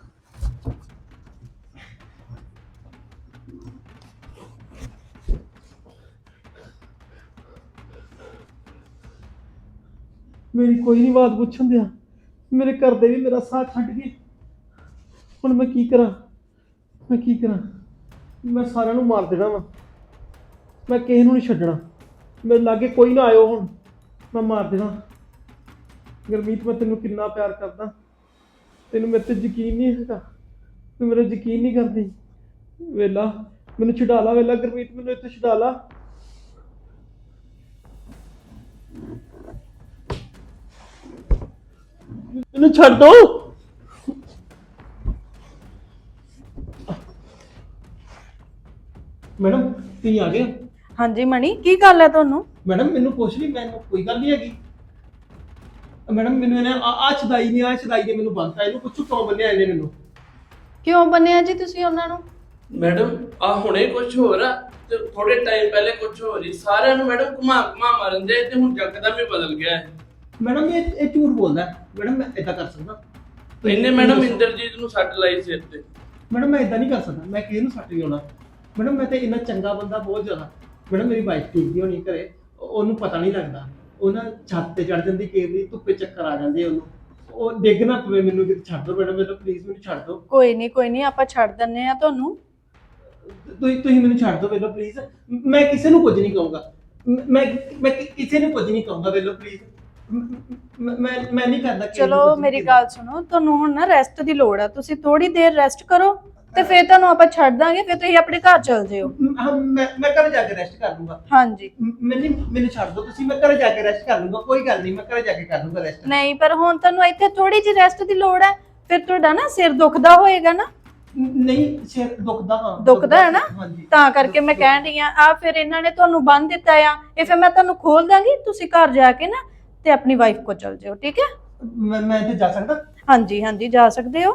ਮੇਰੀ ਕੋਈ ਨਹੀਂ ਬਾਤ ਪੁੱਛਣ ਦਿਆ। ਮੇਰੇ ਘਰ ਦੇ ਵੀ ਮੇਰਾ ਸਾਥ ਛੱਡ ਗਏ। ਹੁਣ ਮੈਂ ਕੀ ਕਰਾਂ? ਮੈਂ ਕੀ ਕਰਾਂ? ਮੈਂ ਸਾਰਿਆਂ ਨੂੰ ਮਾਰ ਦੇਣਾ ਵਾ। ਮੈਂ ਕਿਸੇ ਨੂੰ ਨਹੀਂ ਛੱਡਣਾ। ਮੇਰੇ ਲਾਗੇ ਕੋਈ ਨਾ ਆਇਓ ਹੁਣ। ਮੈਂ ਮਾਰ ਦੇਣਾ। ਗੁਰਮੀਤ, ਮੈਂ ਤੈਨੂੰ ਕਿੰਨਾ ਪਿਆਰ ਕਰਦਾ। ਤੈਨੂੰ ਮੇਰੇ ਤੇ ਯਕੀਨ ਨਹੀਂ ਹੈਗਾ। ਤੂੰ ਮੇਰਾ ਯਕੀਨ ਨਹੀਂ ਕਰਦੀ। ਵੇਲਾ, ਮੈਨੂੰ ਛੁਡਾ ਲਾ ਵੇਲਾ, ਗੁਰਮੀਤ, ਮੈਨੂੰ ਇੱਥੇ ਛੁਡਾ ਲਾ। ਮੈਨੂੰ ਛੱਡ ਦੋ। ਮੈਡਮ ਤੁਸੀਂ ਆ ਗਏ? ਹਾਂਜੀ ਮਣੀ ਕੀ ਗੱਲ ਹੈ ਤੁਹਾਨੂੰ? ਮੈਡਮ ਮੈਨੂੰ ਕੁਛ ਨਹੀਂ ਮੈਨੂੰ ਕੋਈ ਗੱਲ ਨਹੀਂ ਹੈਗੀ। ਮੈਡਮ ਮੈਨੂੰ ਇਹਨੇ ਆ ਆ ਛਦਾਈ ਨਹੀਂ ਆ ਛਦਾਈ ਨੇ ਮੈਨੂੰ ਬੰਨਤਾ ਇਹਨੂੰ ਪੁੱਛੋ ਕਿਉਂ ਬੰਨਿਆ ਇਹਨੇ ਮੈਨੂੰ? ਕਿਉਂ ਬੰਨਿਆ ਜੀ ਤੁਸੀਂ ਉਹਨਾਂ ਨੂੰ? ਮੈਡਮ ਆ ਹੁਣੇ ਕੁਝ ਹੋਰ ਆ ਤੇ ਥੋੜੇ ਟਾਈਮ ਪਹਿਲੇ ਕੁਝ ਹੋਰ ਹੀ। ਸਾਰਿਆਂ ਨੂੰ ਮੈਡਮ ਘੁਮਾ ਘੁਮਾ ਮਾਰਨ ਦੇ ਤੇ ਹੁਣ ਜੱਕਦਮ ਹੀ ਬਦਲ ਗਿਆ ਹੈ। ਮੈਡਮ ਇਹ ਇਹ ਝੂਠ ਬੋਲਦਾ। ਮੈਡਮ ਮੈਂ ਇਦਾਂ ਕਰ ਸਕਦਾ। ਇਹਨੇ ਮੈਡਮ ਇੰਦਰਜੀਤ ਨੂੰ ਸੱਟ ਲਾਈ ਸਿਰ ਤੇ। ਮੈਡਮ ਮੈਂ ਇਦਾਂ ਨਹੀਂ ਕਰ ਸਕਦਾ। ਮੈਂ ਕਿਸੇ ਨੂੰ ਸੱਟ ਨਹੀਂ ਆਉਣਾ ਮੈਡਮ ਮੈਂ ਤੇ ਇੰਨਾ ਚੰਗਾ ਬੰਦਾ ਬਹੁਤ ਜ਼ਿਆਦਾ। ਮੈਡਮ ਮੇਰੀ ਵਾਈਫ ਠੀਕ ਦੀ ਹੋਣੀ ਘਰੇ। ਉਹ- ਉਹਨੂੰ ਪਤਾ ਨਹੀਂ ਲੱਗਦਾ। ਉਹ ਨਾ ਛੱਤ ਤੇ ਚੜ ਜਾਂਦੀ ਕਈ ਵਾਰੀ ਧੁੱਪੇ ਚੱਕਰ ਆ ਜਾਂਦੇ ਉਹਨੂੰ। ਉਹ ਡਿੱਗ ਨਾ ਪਵੇ ਮੈਨੂੰ ਕਿਤੇ ਛੱਡ ਦਿਓ ਮੈਡਮ ਮੈਨੂੰ ਪਲੀਜ਼ ਮੈਨੂੰ ਛੱਡ ਦਿਓ ਕੋਈ ਨਹੀਂ ਕੋਈ ਨਹੀਂ ਆਪਾਂ ਛੱਡ ਦਿੰਨੇ ਆ ਤੁਹਾਨੂੰ। ਤੁਸੀਂ ਤੁਸੀਂ ਮੈਨੂੰ ਛੱਡ ਦਿਓ ਵੇਲੋ ਪਲੀਜ਼ ਮੈਂ ਕਿਸੇ ਨੂੰ ਕੁਝ ਨਹੀਂ ਕਹੂੰਗਾ। ਮ- ਮੈਂ ਕਿ- ਕਿਸੇ ਨੂੰ ਕੁਝ ਨਹੀਂ ਕਹੂੰਗਾ ਵੇਲੋ ਪਲੀਜ਼ ਮੈਂ ਮੈਂ ਨਹੀਂ ਕਰਦਾ ਚਲੋ ਮੇਰੀ। ਗੱਲ ਸੁਣੋ ਤੁਹਾਨੂੰ ਹੁਣ ਨਾ ਰੈਸਟ ਦੀ ਲੋੜ ਆ। ਤੁਸੀਂ ਥੋੜੀ ਦੇਰ ਰੈਸਟ ਕਰੋ। ਤੇ ਫਿਰ ਤੁਹਾਨੂੰ ਆਪਾਂ ਛੱਡ ਦਾਂਗੇ ਫਿਰ ਤੁਸੀਂ ਆਪਣੇ ਘਰ ਚਲ ਜਿਓ। ਮ- ਹਾਂ, ਮੈਂ ਮੈਂ ਘਰੇ ਜਾ ਕੇ ਰੈਸਟ ਕਰ ਲੂੰਗਾ। ਹਾਂਜੀ। ਮ- ਮੈਨੂੰ ਮੈਨੂੰ ਛੱਡ ਦਿਓ ਤੁਸੀਂ ਮੈਂ ਘਰੇ ਜਾ ਕੇ ਰੈਸਟ ਕਰ ਲੂੰਗਾ ਕੋਈ ਗੱਲ ਨਹੀਂ ਮੈਂ ਘਰੇ ਜਾ ਕੇ ਕਰ ਲੂੰਗਾ ਰੈਸਟ ਨਹੀਂ ਪਰ ਹੁਣ ਤੁਹਾਨੂੰ ਇੱਥੇ ਥੋੜੀ ਜਿਹੀ ਰੈਸਟ ਦੀ ਲੋੜ ਹੈ ਫਿਰ ਤੁਹਾਡਾ ਨਾ ਸਿਰ ਦੁਖਦਾ ਹੋਏਗਾ ਨਾ। ਨਹੀਂ ਸਿਰ ਦੁਖਦਾ ਹਾਂ ਦੁਖਦਾ ਹੈ ਨਾ? ਹਾਂਜੀ। ਤਾਂ ਕਰਕੇ ਮੈਂ ਕਹਿਣ ਰਹੀ ਆ ਆ ਫਿਰ ਇਹਨਾਂ ਨੇ ਤੁਹਾਨੂੰ ਬੰਨ ਦਿੱਤਾ ਆ ਇਹ ਫਿਰ ਮੈਂ ਤੁਹਾਨੂੰ ਖੋਲ ਦਾਂਗੀ ਤੁਸੀਂ ਘਰ ਜਾ ਕੇ ਨਾ ਤੇ ਆਪਣੀ ਵਾਈਫ ਕੋ ਚਲ ਜਿਓ ਠੀਕ ਹੈ? ਮੈਂ ਮੈਂ ਇੱਥੇ ਜਾ ਸਕਦਾ? ਹਾਂਜੀ ਹਾਂਜੀ ਜਾ ਸਕਦੇ ਹੋ।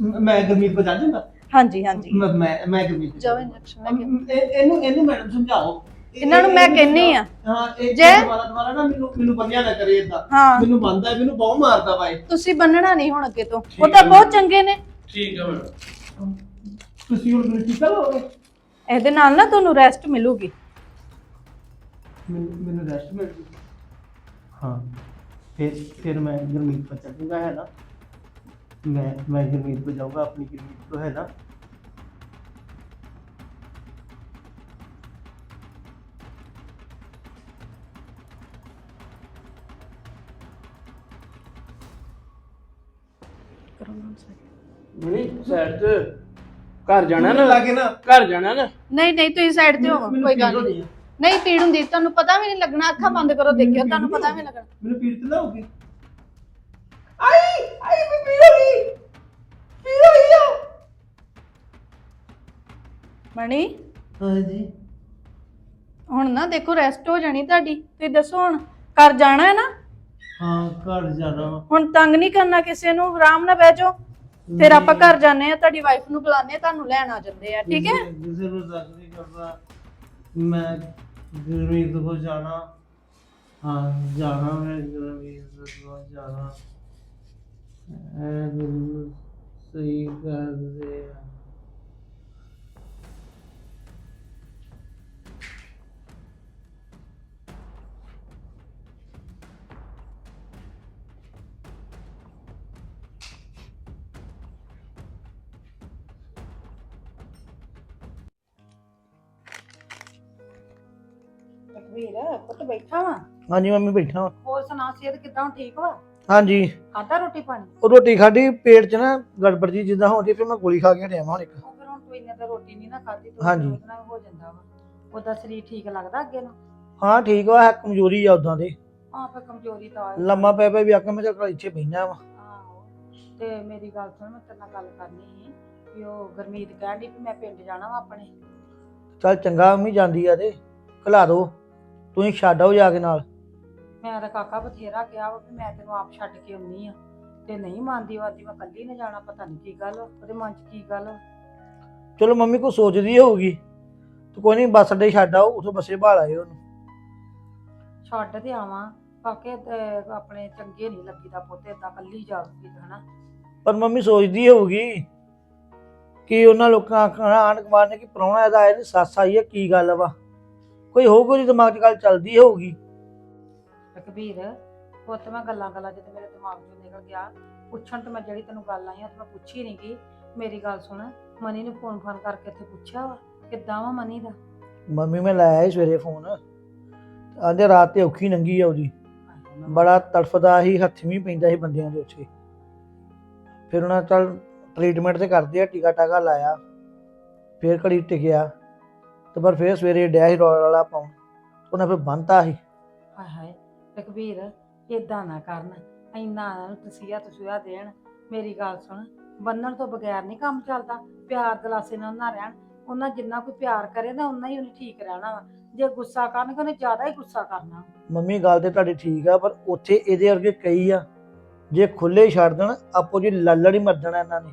ਮ- ਮੈਂ ਗੁਰਮੀਤ ਕੋ ਜਾ ਜਾਊਂਗਾ ਹਾਂਜੀ ਹਾਂਜੀ। ਮੈਂ ਮੈਂ ਕੋਲ ਜਾਓ ਇੰਜੈਕਸ਼ਨ ਲੈ। ਕੇ ਇਹਨੂੰ ਇਹਨੂੰ ਮੈਡਮ ਸਮਝਾਓ। ਇਹ- ਇਹਨਾਂ ਨੂੰ ਮੈਂ ਇਹਨੂੰ ਕਹਿੰਨੀ ਆ। ਹਾਂ ਇਹ ਜੇ- ਦੁਬਾਰਾ ਦੁਬਾਰਾ ਨਾ ਮੈਨੂੰ ਮੈਨੂੰ ਬੰਨਿਆ ਨਾ ਕਰੇ ਇਦਾਂ ਹਾਂ। ਮੈਨੂੰ ਬੰਦਾ ਮੈਨੂੰ ਬਹੁਤ ਮਾਰਦਾ ਵਾ ਇਹ ਤੁਸੀਂ ਬੰਨਣਾ ਨਹੀਂ ਹੁਣ ਅੱਗੇ ਤੋਂ। ਉਹ ਤਾਂ। ਬਹੁਤ ਚੰਗੇ ਨੇ। ਠੀਕ ਹੈ ਮੈਡਮ ਤੁਸੀਂ ਹੁਣ ਮੈਨੂੰ ਟੀਕਾ ਲਾਓਗੇ ਇਹਦੇ ਨਾਲ ਨਾ ਤੁਹਾਨੂੰ ਰੈਸਟ ਮਿਲੂਗੀ। ਮੈਨੂੰ ਮੈਨੂੰ ਰੈਸਟ ਮਿਲ ਜੂ ਹਾਂ। ਫਿਰ ਫਿਰ ਮੈਂ ਗੁਰਮੀਤ ਪਰ ਚੱਲੂਗਾ ਹੈ ਨਾ? ਮੈਂ ਮੈਂ ਗੁਰਮੀਤ ਕੋ ਜਾਊਂਗਾ ਆਪਣੀ ਗੁਰਮੀਤ ਕੋ ਹੈ ਨਾ। ਨਹੀਂ ਸਾਈਡ ਤੇ ਘਰ ਜਾਣਾ ਨਾ। ਲਾਗੇ ਨਾ। ਘਰ ਜਾਣਾ ਨਾ। ਨਹੀਂ ਨਹੀਂ ਤੁਸੀਂ ਸਾਈਡ ਤੇ ਹੋਵੋ ਕੋਈ ਗੱਲ ਨਹੀਂ। ਨਹੀਂ ਪੀੜ ਹੁੰਦੀ ਤੁਹਾਨੂੰ ਪਤਾ ਵੀ ਨਹੀਂ ਲੱਗਣਾ ਅੱਖਾਂ ਬੰਦ ਕਰੋ ਦੇਖਿਓ ਤੁਹਾਨੂੰ ਪਤਾ ਵੀ ਨਹੀਂ ਲੱਗਣਾ। ਮੈਨੂੰ ਪੀੜ ਤੇ ਨਾ ਹੋਗੀ ਪੀੜ ਹੋਈ ਆ ਮਣੀ ਹਾਂਜੀ। ਹੁਣ ਨਾ ਦੇਖੋ ਰੈਸਟ ਹੋ ਜਾਣੀ ਤੁਹਾਡੀ। ਤੁਸੀਂ ਦੱਸੋ ਹੁਣ ਘਰ ਜਾਣਾ ਹੈ ਨਾ? ਹਾਂ ਘਰ ਜਾਣਾ ਵਾ। ਹੁਣ ਤੰਗ ਨਹੀਂ ਕਰਨਾ ਕਿਸੇ ਨੂੰ? ਆਰਾਮ ਨਾਲ ਬਹਿ ਜਾਓ। ਫਿਰ ਆਪਾਂ ਘਰ ਜਾਂਦੇ ਆ ਤੁਹਾਡੀ ਵਾਈਫ ਨੂੰ ਬੁਲਾਉਂਦੇ ਆ ਤੁਹਾਨੂੰ ਲੈਣ ਆ ਜਾਂਦੇ ਆ ਠੀਕ ਹੈ? ਕਿਸੇ- ਕਿਸੇ ਨੂੰ ਤੰਗ ਨਹੀਂ ਕਰਦਾ ਮੈਂ ਗੁਰਮੀਤ ਕੋ ਜਾਣਾ। ਹਾਂ ਜਾਣਾ ਮੈਂ ਗੁਰਮੀਤ ਕੋ ਜਾਣਾ। ਐ ਮੈਨੂੰ ਸਹੀ ਕਰਦੇ ਆ ਤਕਵੀਰ ਪੁੱਤ ਬੈਠਾ ਵਾ? ਹਾਂਜੀ ਮੰਮੀ ਬੈਠਾ ਵਾਂ। ਹੋਰ ਸੁਣਾ ਸਿਹਤ ਕਿਦਾਂ? ਠੀਕ ਵਾ? ਹਾਂਜੀ। ਖਾਦਾ ਰੋਟੀ ਪਾਣੀ? ਉਹ ਰੋਟੀ ਖਾਧੀ ਪੇਟ 'ਚ ਨਾ ਗੜਬੜ ਜੀ ਜਿੱਦਾਂ ਹੁੰਦੀ ਫਿਰ ਮੈਂ ਗੋਲੀ ਖਾ ਕੇ ਹਟਿਆ ਵਾਂ ਹੁਣ ਇੱਕ। ਉਹ ਫਿਰ ਹੁਣ ਤੂੰ ਇੰਨੇ ਤਾਂ ਰੋਟੀ ਨਹੀਂ ਨਾ ਖਾਦੀ ਤੂੰ ਹਾਂਜੀ। ਉਹਦੇ ਨਾਲ ਹੋ ਜਾਂਦਾ ਵਾ। ਉਹਦਾ ਸਰੀਰ ਠੀਕ ਲੱਗਦਾ ਅੱਗੇ ਨੂੰ? ਹਾਂ ਠੀਕ ਵਾ ਹੈ ਕਮਜ਼ੋਰੀ ਆ ਉਦਾਂ ਦੇ। ਆਹ ਫਿਰ ਕਮਜ਼ੋਰੀ ਤਾਂ ਆ। ਹੀ ਲੰਮਾ ਪੈ ਪੈ ਵੀ ਆਖਾਂ ਮੈਂ ਚੱਲ ਇੱਥੇ ਬਹਿਣਾ ਵਾ। ਆਹੋ ਤੇ ਮੇਰੀ ਗੱਲ ਸੁਣ ਮੈਂ ਤੇਰੇ ਨਾਲ ਗੱਲ ਕਰਨੀ ਸੀ ਵੀ ਉਹ ਗਰਮੀਤ ਕਹਿਣ ਡਈ ਵੀ ਮੈਂ ਪਿੰਡ ਜਾਣਾ ਵਾ ਆਪਣੇ। ਚੱਲ ਚੰਗਾ ਮੰਮੀ ਜਾਂਦੀ ਆ ਤੇ। ਖਿਲਾ ਦੋ। ਤੁਸੀਂ ਛੱਡ ਆਓ ਜਾ ਕੇ ਨਾਲ। ਮੈਂ ਤਾਂ ਕਾਕਾ ਬਥੇਰਾ ਕਿਹਾ ਵਾ ਵੀ ਮੈਂ ਤੈਨੂੰ ਆਪ ਛੱਡ ਕੇ ਆਉਣੀ ਆ। ਤੇ ਨਹੀਂ ਮੰਨਦੀ ਉਹ ਆਂਦੀ ਮੈਂ ਕੱਲੀ ਨੇ ਜਾਣਾ ਪਤਾ ਨਹੀਂ ਕੀ ਗੱਲ ਵਾ, ਉਹਦੇ ਮਨ 'ਚ ਕੀ ਗੱਲ। ਵਾ। ਚਲੋ ਮੰਮੀ ਕੋ ਸੋਚਦੀ ਹੋਊਗੀ। ਤੇ ਕੋਈ ਨਹੀਂ ਬੱਸ ਅੱਡੇ ਛੱਡ ਆਓ ਉਥੋਂ ਬੱਸੇ ਭਾਲ ਆਇਓ ਉਹਨੂੰ। ਛੱਡ ਤੇ ਆਵਾਂ ਕਾਕੇ ਆਪਣੇ ਚੰਗੇ ਨਹੀਂ ਲੱਗੀਦਾ ਪੁੱਤ ਏਦਾਂ ਕੱਲੀ ਜਾਊਗੀ ਤੇ ਹਨਾ। ਪਰ ਮੰਮੀ ਸੋਚਦੀ ਹੋਊਗੀ ਕਿ ਉਹਨਾਂ ਲੋਕਾਂ ਆਖਣਾ ਆਂਢ ਗੁਆਂਢ ਨੇ ਕਿ ਪ੍ਰਾਹੁਣਾ ਇਹਦਾ ਆਇਆ ਨਹੀਂ ਸੱਸ ਆਈ ਹੈ ਕੀ ਗੱਲ ਵਾ। ਕੋਈ ਹੋਊਗਾ ਉਹਦੇ ਦਿਮਾਗ 'ਚ ਗੱਲ ਚੱਲਦੀ ਹੋਊਗੀ। ਤਕਬੀਰ ਪੁੱਤ, ਮੈਂ ਗੱਲਾਂ ਗੱਲਾਂ ਜਿੱਤੇ ਮੇਰੇ ਦਿਮਾਗ ਚੋਂ ਨਿਕਲ ਗਿਆ। ਪੁੱਛਣ ਤੇ ਮੈਂ ਜਿਹੜੀ ਤੈਨੂੰ ਗੱਲ ਆਈ ਆ, ਤੇ ਮੈਂ ਪੁੱਛੀ ਨਹੀਂ ਗਈ। ਮੇਰੀ ਗੱਲ ਸੁਣ, ਮਨੀ ਨੂੰ ਫੋਨ ਫੋਨ ਕਰਕੇ ਇੱਥੇ ਪੁੱਛਿਆ ਵਾ? ਕਿੱਦਾਂ ਵਾ ਮਨੀ ਦਾ? ਮੰਮੀ, ਮੈਂ ਲਾਇਆ ਸੀ ਸਵੇਰੇ ਫੋਨ ਆਂਦੇ ਰਾਤ ਤੇ ਔਖੀ ਨੰਗੀ ਆ ਉਹਦੀ। ਬੜਾ ਤੜਫਦਾ ਸੀ, ਹੱਥੀਂ ਪੈਂਦਾ ਸੀ ਬੰਦਿਆਂ ਦੇ ਉੱਥੇ ਫਿਰ ਉਹਨਾਂ ਚੱਲ ਟ੍ਰੀਟਮੈਂਟ ਤੇ ਕਰਦੇ ਆ, ਟੀਕਾ ਟਾਕਾ ਲਾਇਆ। ਫਿਰ ਘੜੀ ਟਿਕਿਆ। ਤੇ ਪਰ ਫਿਰ ਸਵੇਰੇ ਡਿਆ ਸੀ ਰੌਲਾ ਵਾਲਾ ਪਾਉਣ ਉਹਨਾਂ ਫਿਰ ਬੰਨਤਾ ਸੀ। ਰਘਬੀਰ ਏਦਾਂ ਨਾ ਕਰਨ। ਇੰਨਾ ਇਹਨਾਂ ਨੂੰ ਤਸੀਆ ਤਸੂਆ ਦੇਣ। ਮੇਰੀ ਗੱਲ ਸੁਣ ਬੰਨਣ ਤੋਂ ਬਗੈਰ ਨਹੀਂ ਕੰਮ ਚੱਲਦਾ। ਪਿਆਰ ਦਲਾਸੇ ਨਾਲ ਉਹਨਾਂ ਰਹਿਣ। ਉਹਨਾਂ ਜਿੰਨਾ ਕੋਈ ਪਿਆਰ ਕਰੇ ਨਾ ਉਨਾ ਹੀ ਉਹਨੇ ਠੀਕ ਰਹਿਣਾ ਵਾ। ਜੇ ਗੁੱਸਾ ਕਰਨਗੇ ਉਹਨੇ ਜ਼ਿਆਦਾ ਹੀ ਗੁੱਸਾ ਕਰਨਾ। ਮੰਮੀ ਗੱਲ ਤੇ ਤੁਹਾਡੀ ਠੀਕ ਆ ਪਰ ਉੱਥੇ ਇਹਦੇ ਵਰਗੇ ਕਈ ਆ। ਜੇ ਖੁੱਲੇ ਛੱਡ ਦੇਣ ਆਪੋ ਜੀ ਲੱਲੜ ਹੀ ਮਰ ਜਾਣਾ ਇਹਨਾਂ ਨੇ।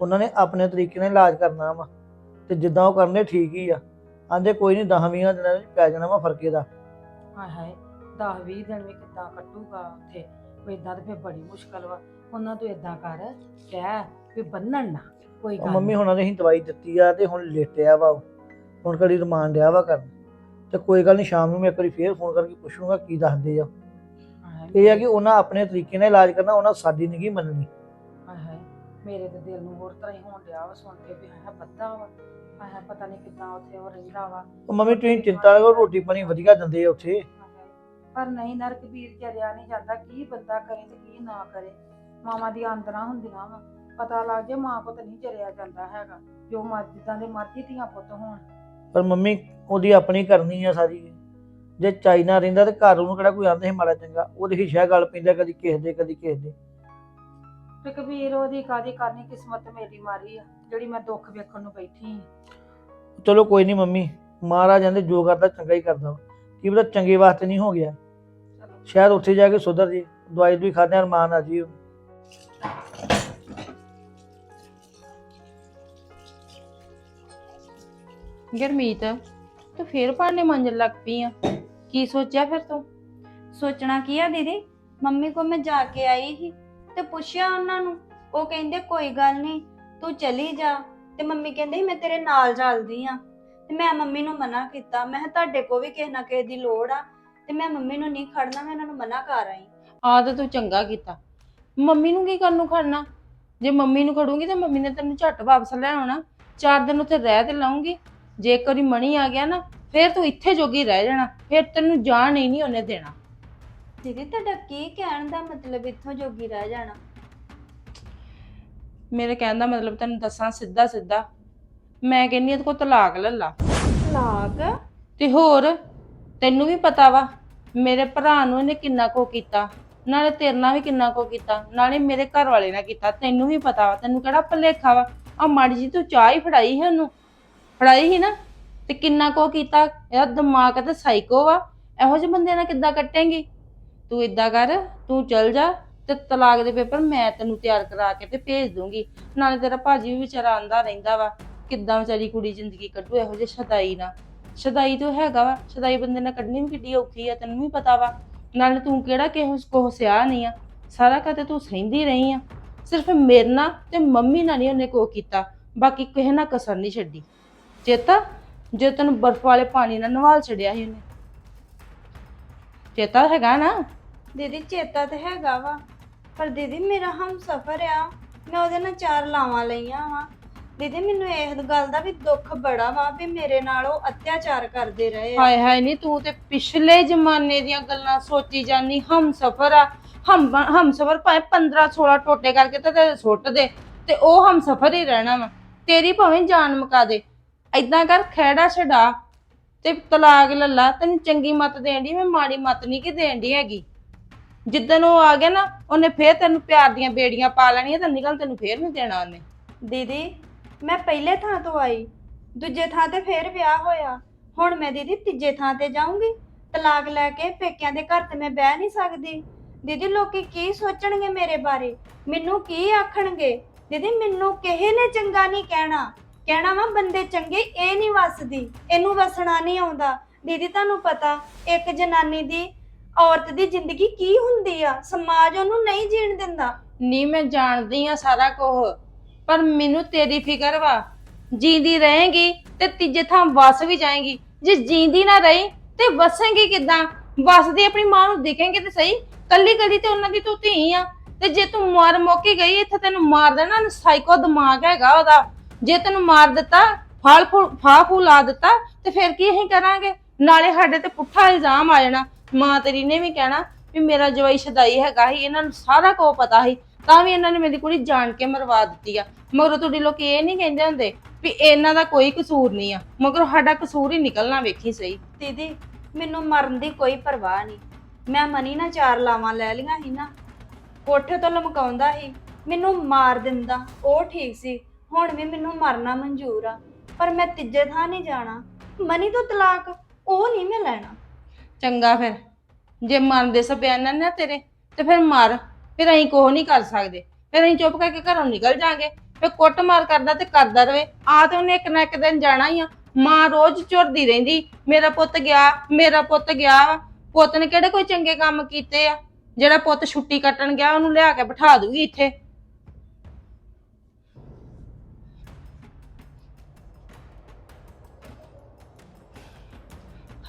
ਉਹਨਾਂ ਨੇ ਆਪਣੇ ਤਰੀਕੇ ਨਾਲ ਇਲਾਜ ਕਰਨਾ ਵਾ। ਤੇ ਜਿੱਦਾਂ ਉਹ ਕਰਨੇ ਠੀਕ ਹੀ ਆ। ਆਂਦੇ ਕੋਈ ਨਹੀਂ 10 20 ਦਿਨਾਂ ਵਿੱਚ ਪੈ ਜਾਣਾ ਵਾ ਫਰਕੇ ਦਾ। ਹਾਏ ਹਾਏ 10 20 ਦਿਨ ਵੀ ਕਿੱਦਾਂ ਕੱਟੂਗਾ ਉੱਥੇ ਉਹ ਇਦਾਂ ਤੇ ਫਿਰ ਬੜੀ ਮੁਸ਼ਕਲ ਵਾ ਉਹਨਾਂ ਤੋਂ ਇਦਾਂ ਕਰ ਕਹਿ ਵੀ ਬੰਨਣ ਨਾ ਕੋਈ ਉਹ ਗੱਲ ਮੰਮੀ ਨੀ। ਹੁਣਾਂ ਨੇ ਅਸੀਂ ਦਵਾਈ ਦਿੱਤੀ ਆ ਤੇ ਹੁਣ ਲੇਟਿਆ ਵਾ ਉਹ। ਹੁਣ ਕੜੀ ਰਿਮਾਂਡ ਡਿਆ ਵਾ ਕਰਨ ਤੇ ਕੋਈ ਗੱਲ ਨਹੀਂ ਸ਼ਾਮ ਨੂੰ ਮੈਂ ਇੱਕ ਵਾਰੀ ਫੇਰ ਫੋਨ ਕਰਕੇ ਪੁੱਛੂੰਗਾ ਕੀ ਦੱਸਦੇ ਆ ਹਾਏ ਇਹ ਆ ਕਿ ਉਹਨਾਂ ਆਪਣੇ ਤਰੀਕੇ ਨਾਲ ਇਲਾਜ ਕਰਨਾ ਉਹਨਾਂ ਸਾਡੀ ਨਹੀਂ ਮੰਨਣੀ ਹਾਏ ਹਾਏ ਮੇਰੇ ਤੇ ਦਿਲ ਨੂੰ ਹੋਰ ਤਰ੍ਹਾਂ ਹੀ ਹੋਣ ਡਿਆ ਵਾ ਸੁਣ ਕੇ ਵੀ ਹਾਏ ਬੱਦਾ ਵਾ ਹਾਏ ਹਾਏ ਪਤਾ ਨਹੀਂ ਕਿੱਦਾਂ ਉੱਥੇ ਉਹ ਰਹਿੰਦਾ ਵਾ ਉਹ ਮੰਮੀ ਤੁਸੀਂ ਚਿੰਤਾ ਨਾ ਕਰੋ ਰੋਟੀ ਪਾਣੀ ਵਧੀਆ ਦਿੰਦੇ ਆ ਉੱਥੇ ਹਾਏ ਹਾਏ। ਪਰ ਨਹੀਂ ਨਰਕ ਵੀਰ ਚਰਿਆ ਨਹੀਂ ਜਾਂਦਾ ਕੀ ਬੰਦਾ ਕਰੇ ਤੇ ਕੀ ਨਾ ਕਰੇ। ਮਾਵਾਂ ਦੀ ਆਂਦਰਾਂ ਹੁੰਦੀਆਂ ਵਾ। ਪਤਾ ਲੱਗ ਜੇ ਮਾਂ ਪੁੱਤ ਨਹੀਂ ਚਰਿਆ ਜਾਂਦਾ ਹੈਗਾ। ਜੋ ਮਰ ਜਿੱਦਾਂ ਦੇ ਮਰਜ਼ੀ ਧੀਆਂ ਪੁੱਤ ਹੋਣ। ਪਰ ਮੰਮੀ ਉਹਦੀ ਆਪਣੀ ਕਰਨੀ ਆ ਸਾਰੀ। ਜੇ ਚਾਈਨਾ ਰਹਿੰਦਾ ਤੇ ਘਰ ਉਹਨੂੰ ਕਿਹੜਾ ਕੋਈ ਆਂਦਾ ਸੀ ਮਾੜਾ ਚੰਗਾ? ਉਹਦੇ ਹਿੱਸਾ ਗੱਲ ਪੈਂਦਾ ਕਦੀ ਕਿਸੇ ਦੇ ਕਦੀ ਕਿਸੇ ਦੇ। ਤੇ ਕਬੀਰ ਉਹਦੀ ਕਾਦੀ ਕਰਨੀ? ਕਿਸਮਤ ਮੇਰੀ ਮਾਰੀ ਆ ਜਿਹੜੀ ਮੈਂ ਦੁੱਖ ਵੇਖਣ ਨੂੰ ਬੈਠੀ। ਚਲੋ ਕੋਈ ਨਹੀਂ ਮੰਮੀ ਮਹਾਰਾਜ ਕਹਿੰਦੇ ਜੋ ਕਰਦਾ ਚੰਗਾ ਹੀ ਕਰਦਾ। ਕੀ ਪਤਾ ਚੰਗੇ ਵਾਸਤੇ ਨਹੀਂ ਹੋ ਗਿਆ। ਸ਼ਾਇਦ ਉੱਥੇ ਜਾ ਕੇ ਸੁਧਰ ਜੇ, ਦਵਾਈ ਦੂਈ ਖਾਦੇ ਅਰਮਾਨ ਆ ਜੀ। ਗਰਮੀਤ, ਤੂੰ ਫੇਰ ਭਾਂਡੇ ਮਾਂਜਣ ਲੱਗ ਪਈ ਆ। ਕੀ ਸੋਚਿਆ ਫਿਰ ਤੂੰ? ਸੋਚਣਾ ਕੀ ਆ ਦੀਦੀ? ਮੰਮੀ ਕੋ ਮੈਂ ਜਾ ਕੇ ਆਈ ਸੀ ਤੇ ਪੁੱਛਿਆ ਉਹਨਾਂ ਨੂੰ। ਉਹ ਕਹਿੰਦੇ, ਕੋਈ ਗੱਲ ਨਹੀਂ, ਤੂੰ ਚਲੀ ਜਾ। ਤੇ ਮੰਮੀ ਕਹਿੰਦੇ ਸੀ ਮੈਂ ਤੇਰੇ ਨਾਲ ਚੱਲਦੀ ਆ। ਤੇ ਮੈਂ ਮੰਮੀ ਨੂੰ ਮਨਾ ਕੀਤਾ। ਮੈਂ ਕਿਹਾ, ਤੁਹਾਡੇ ਕੋ ਵੀ ਕਿਸੇ ਨਾ ਕਿਸੇ ਦੀ ਲੋੜ ਆ। ਤੇ ਮੈਂ ਮੰਮੀ ਨੂੰ ਨਹੀਂ ਖੜਨਾ ਮੈਂ ਇਹਨਾਂ ਨੂੰ ਮਨਾ ਕਰ ਆਈ। ਆ ਤਾਂ ਤੂੰ ਚੰਗਾ ਕੀਤਾ। ਮੰਮੀ ਨੂੰ ਕੀ ਕਰਨ ਨੂੰ ਖੜਨਾ? ਜੇ ਮੰਮੀ ਨੂੰ ਖੜੂਗੀ ਤੇ ਮੰਮੀ ਨੇ ਤੈਨੂੰ ਝੱਟ ਵਾਪਸ ਲੈ ਆਉਣਾ। ਚਾਰ ਦਿਨ ਉੱਥੇ ਰਹਿ ਤੇ ਲਾਉਂਗੀ ਜੇ ਇੱਕ ਵਾਰੀ ਮਣੀ ਆ ਗਿਆ ਨਾ ਫਿਰ ਤੂੰ ਇੱਥੇ ਜੋਗੀ ਰਹਿ ਜਾਣਾ। ਫਿਰ ਤੈਨੂੰ ਜਾਣ ਹੀ ਨਹੀਂ ਉਹਨੇ ਦੇਣਾ। ਦੀਦੀ ਤੁਹਾਡਾ ਕੀ ਕਹਿਣ ਦਾ ਮਤਲਬ ਇੱਥੋਂ ਜੋਗੀ ਰਹਿ ਜਾਣਾ? ਮੇਰੇ ਕਹਿਣ ਦਾ ਮਤਲਬ ਤੈਨੂੰ ਦੱਸਾਂ ਸਿੱਧਾ ਸਿੱਧਾ ਮੈਂ ਕਹਿੰਨੀ ਇਹਦੇ ਕੋਲ ਤਲਾਕ ਲੈ ਲਾ। ਤਲਾਕ? ਤੇ ਹੋਰ? ਤੈਨੂੰ ਵੀ ਪਤਾ ਵਾ, ਮੇਰੇ ਭਰਾ ਨੂੰ ਇਹਨੇ ਕਿੰਨਾ ਕੋ ਕੀਤਾ, ਨਾਲੇ ਤੇਰੇ ਨਾਲ ਵੀ ਕਿੰਨਾ ਕੋ ਕੀਤਾ, ਨਾਲੇ ਮੇਰੇ ਘਰ ਵਾਲੇ ਨਾਲ ਕੀਤਾ, ਤੈਨੂੰ ਵੀ ਪਤਾ ਵਾ, ਤੈਨੂੰ ਕਿਹੜਾ ਭਲੇਖਾ ਵਾ ਆ ਮਾੜੀ ਜੀ ਤੂੰ ਚਾਹ ਹੀ ਫੜਾਈ ਹੈ ਉਹਨੂੰ, ਫੜਾਈ ਸੀ ਨਾ, ਤੇ ਕਿੰਨਾ ਕੋ ਕੀਤਾ, ਇਹਦਾ ਦਿਮਾਗ ਤੇ ਸਾਈਕੋ ਵਾ, ਇਹੋ ਜਿਹੇ ਬੰਦੇ ਨਾਲ ਕਿੱਦਾਂ ਕੱਟੇਂਗੀ? ਤੂੰ ਇਦਾਂ ਕਰ, ਤੂੰ ਚਲ ਜਾ, ਤੇ ਤਲਾਕ ਦੇ ਪੇਪਰ ਮੈਂ ਤੈਨੂੰ ਤਿਆਰ ਕਰਾ ਕੇ ਤੇ ਭੇਜ ਦੂੰਗੀ, ਨਾਲੇ ਤੇਰਾ ਭਾਜੀ ਵੀ ਵਿਚਾਰਾ ਆਂਦਾ ਰਹਿੰਦਾ ਵਾ, ਕਿੱਦਾਂ ਵਿਚਾਰੀ ਕੁੜੀ ਜ਼ਿੰਦਗੀ ਕੱਢੂ, ਇਹੋ ਜਿਹੇ ਸ਼ਦਾਈ ਨਾਲ। ਸ਼ਦਾਈ ਤੋਂ ਹੈਗਾ ਵਾ, ਸ਼ਦਾਈ ਬੰਦੇ ਨਾਲ ਕੱਢਣੀ ਵੀ ਕਿੱਡੀ ਔਖੀ ਆ, ਤੈਨੂੰ ਵੀ ਪਤਾ ਵਾ। ਨਾਲੇ ਤੂੰ ਕਿਹੜਾ ਕਿਸੇ ਕੋ ਸਿਆ ਨਹੀਂ ਆ। ਸਾਰਾ ਕਦੇ ਤੂੰ ਸਹਿੰਦੀ ਰਹੀ ਆ। ਸਿਰਫ ਮੇਰੇ ਨਾਲ ਤੇ ਮੰਮੀ ਨਾਲ ਨਹੀਂ ਉਹਨੇ ਕੋ ਕੀਤਾ। ਬਾਕੀ ਕਿਸੇ ਨਾਲ ਕਸਰ ਨਹੀਂ ਛੱਡੀ। ਚੇਤਾ, ਜੇ ਤੈਨੂੰ ਬਰਫ਼ ਵਾਲੇ ਪਾਣੀ ਨਾਲ ਨਵਾਲ ਛੜਿਆ ਸੀ ਉਹਨੇ। ਚੇਤਾ ਹੈਗਾ ਨਾ? ਦੀਦੀ, ਚੇਤਾ ਤੇ ਹੈਗਾ ਵਾ। ਪਰ ਦੀਦੀ, ਮੇਰਾ ਹਮ ਸਫਰ ਆ। ਮੈਂ ਉਹਦੇ ਨਾਲ ਚਾਰ ਲਾਵਾਂ ਲਈਆਂ ਵਾ। ਦੀਦੀ ਮੈਨੂੰ ਇਸ ਗੱਲ ਦਾ ਵੀ ਦੁੱਖ ਬੜਾ ਵਾ ਵੀ ਮੇਰੇ ਨਾਲ ਉਹ ਅਤਿਆਚਾਰ ਕਰਦੇ ਰਹੇ ਆ। ਹਾਏ ਹਾਏ ਨਹੀਂ ਤੂੰ ਤੇ ਪਿਛਲੇ ਜ਼ਮਾਨੇ ਦੀਆਂ ਗੱਲਾਂ ਸੋਚੀ ਜਾਨੀ ਹਮ ਸਫਰ ਆ। ਹਮ ਹਮ ਸਫਰ ਭਾਵੇਂ 15 16 ਟੋਟੇ ਕਰਕੇ ਤੇ ਤੇਰੇ ਸੁੱਟ ਦੇ ਤੇ ਉਹ ਹਮ ਸਫਰ ਹੀ ਰਹਿਣਾ ਵਾ। ਤੇਰੀ ਭਾਵੇਂ ਜਾਨ ਮੁਕਾ ਦੇ। ਐਦਾਂ ਕਰ ਖੈੜਾ ਛਡਾ ਤੇ ਤਲਾਕ ਲੱਲਾ ਤੈਨੂੰ ਚੰਗੀ ਮਤ ਦੇਣ ਦੀ ਮੈਂ ਮਾੜੀ ਮਤ ਨਹੀਂ ਕਿ ਦੇਣ ਦੀ ਹੈਗੀ। ਜਿੱਦਨ ਉਹ ਆ ਗਿਆ ਨਾ ਉਹਨੇ ਫੇਰ ਤੈਨੂੰ ਪਿਆਰ ਦੀਆਂ ਬੇੜੀਆਂ ਪਾ ਲੈਣੀਆਂ ਤੇ ਨਿਕਲ ਤੈਨੂੰ ਫੇਰ ਨਹੀਂ ਦੇਣਾ ਉਹਨੇ। ਦੀਦੀ ਮੈਂ ਪਹਿਲੇ ਥਾਂ ਤੋਂ ਆਈ, ਦੂਜੇ ਥਾਂ ਤੇ ਫੇਰ ਵਿਆਹ ਹੋਇਆ। ਹੁਣ ਮੈਂ ਦੀਦੀ ਤੀਜੇ ਥਾਂ ਤੇ ਜਾਊਂਗੀ। ਤਲਾਕ ਲੈ ਕੇ ਪੇਕਿਆਂ ਦੇ ਘਰ ਤੇ ਮੈਂ ਬਹਿ ਨਹੀਂ ਸਕਦੀ। ਦੀਦੀ, ਲੋਕੀ ਕੀ ਸੋਚਣਗੇ ਮੇਰੇ ਬਾਰੇ? ਮੈਨੂੰ ਕੀ ਆਖਣਗੇ? ਦੀਦੀ, ਮੈਨੂੰ ਕਿਸੇ ਨੇ ਚੰਗਾ ਨਹੀਂ ਕਹਿਣਾ। ਕਹਿਣਾ ਵਾ, ਬੰਦੇ ਚੰਗੇ ਇਹ ਨਹੀਂ ਵਸਦੀ। ਇਹਨੂੰ ਵਸਣਾ ਨਹੀਂ ਆਉਂਦਾ। ਦੀਦੀ, ਤੁਹਾਨੂੰ ਪਤਾ, ਇੱਕ ਜਨਾਨੀ ਦੀ ਔਰਤ ਦੀ ਜ਼ਿੰਦਗੀ ਕੀ ਹੁੰਦੀ ਆ? ਸਮਾਜ ਉਹਨੂੰ ਨਹੀਂ ਜੀਣ ਦਿੰਦਾ। ਨਹੀਂ ਮੈਂ ਜਾਣਦੀ ਆ ਸਾਰਾ ਕੁਝ ਪਰ ਮੈਨੂੰ ਤੇਰੀ ਫਿਕਰ ਵਾ। ਜੀਂਦੀ ਰਹੇਗੀ ਤੇ ਤੀਜੇ ਥਾਂ ਵਸ ਵੀ ਜਾਏਗੀ। ਜੇ ਜੀਂਦੀ ਨਾ ਰਹੀ ਤੇ ਵਸੇਂਗੀ ਕਿਦਾਂ? ਵਸਦੀ ਆਪਣੀ ਮਾਂ ਨੂੰ ਦੇਖੇਂਗੇ ਤੇ ਸਹੀ। ਕੱਲੀ ਕੱਲੀ ਤੇ ਉਹਨਾਂ ਦੀ ਤੂੰ ਧੀ ਆ। ਤੇ ਜੇ ਤੂੰ ਮਾਰ ਮੌਕੇ ਗਈ, ਇੱਥੇ ਤੈਨੂੰ ਮਾਰ ਦੇਣਾ। ਸਾਈਕੋ ਦਿਮਾਗ ਹੈਗਾ ਉਹਦਾ। ਜੇ ਤੈਨੂੰ ਮਾਰ ਦਿੱਤਾ, ਫਲ ਫੂ ਫਾ ਫੂ ਲਾ ਦਿੱਤਾ, ਤੇ ਫਿਰ ਕੀ ਅਸੀਂ ਕਰਾਂਗੇ? ਨਾਲੇ ਸਾਡੇ ਤੇ ਪੁੱਠਾ ਇਲਜ਼ਾਮ ਆ ਜਾਣਾ। ਮਾਂ ਤੇਰੀ ਨੇ ਵੀ ਕਹਿਣਾ ਵੀ ਮੇਰਾ ਜਵਾਈ ਸ਼ਦਾਈ ਹੈਗਾ ਸੀ। ਇਹਨਾਂ ਨੂੰ ਸਾਰਾ ਕੁਝ ਪਤਾ ਸੀ। ਤਾਂ ਵੀ ਇਹਨਾਂ ਨੇ ਮੇਰੀ ਕੁੜੀ ਜਾਣ ਕੇ ਮਰਵਾ ਦਿੱਤੀ ਆ। ਮਗਰੋਂ ਤੁਹਾਡੇ ਲੋਕ ਇਹ ਨਹੀਂ ਕਹਿੰਦੇ ਹੁੰਦੇ ਵੀ ਇਹਨਾਂ ਦਾ ਕੋਈ ਕਸੂਰ ਨਹੀਂ ਆ। ਮਗਰੋਂ ਸਾਡਾ ਕਸੂਰ ਹੀ ਨਿਕਲਣਾ ਵੇਖੀ ਸਹੀ। ਦੀਦੀ ਮੈਨੂੰ ਮਰਨ ਦੀ ਕੋਈ ਪਰਵਾਹ ਨਹੀਂ। ਮੈਂ ਮਨੀ ਨਾਲ ਚਾਰ ਲਾਵਾਂ ਲੈ ਲੀਆਂ ਸੀ ਨਾ। ਕੋਠੇ ਤੋਂ ਲਮਕਾਉਂਦਾ ਸੀ। ਮੈਨੂੰ ਮਾਰ ਦਿੰਦਾ। ਉਹ ਠੀਕ ਸੀ। ਹੁਣ ਵੀ ਮੈਨੂੰ ਮਰਨਾ ਮਨਜ਼ੂਰ ਆ। ਪਰ ਮੈਂ ਤੀਜੇ ਥਾਂ ਨਹੀਂ ਜਾਣਾ। ਮਨੀ ਤੋਂ ਤਲਾਕ ਉਹ ਨਹੀਂ ਮੈਂ ਲੈਣਾ। ਚੰਗਾ ਫਿਰ। ਜੇ ਮਰਨ ਦੇ ਸਪਿਆਨਾ ਨਾ ਤੇਰੇ ਤੇ ਫਿਰ ਮਰ। ਫਿਰ ਅਸੀਂ ਕੋਹ ਨਹੀਂ ਕਰ ਸਕਦੇ। ਫਿਰ ਅਸੀਂ ਚੁੱਪ ਕਰਕੇ ਘਰੋਂ ਨਿਕਲ ਜਾਾਂਗੇ। ਫਿਰ ਕੁੱਟ ਮਾਰ ਕਰਦਾ ਤੇ ਕਰਦਾ ਰਵੇ। ਆ ਤੇ ਉਹਨੇ ਇੱਕ ਨਾ ਇੱਕ ਦਿਨ ਜਾਣਾ ਹੀ ਆ। ਮਾਂ ਰੋਜ਼ ਝੁਰਦੀ ਰਹਿੰਦੀ, ਮੇਰਾ ਪੁੱਤ ਗਿਆ, ਮੇਰਾ ਪੁੱਤ ਗਿਆ ਵਾ। ਪੁੱਤ ਨੇ ਕਿਹੜੇ ਕੋਈ ਚੰਗੇ ਕੰਮ ਕੀਤੇ ਆ? ਜਿਹੜਾ ਪੁੱਤ ਛੁੱਟੀ ਕੱਟਣ ਗਿਆ, ਉਹਨੂੰ ਲਿਆ ਕੇ ਬਿਠਾ ਦੂਗੀ ਇੱਥੇ।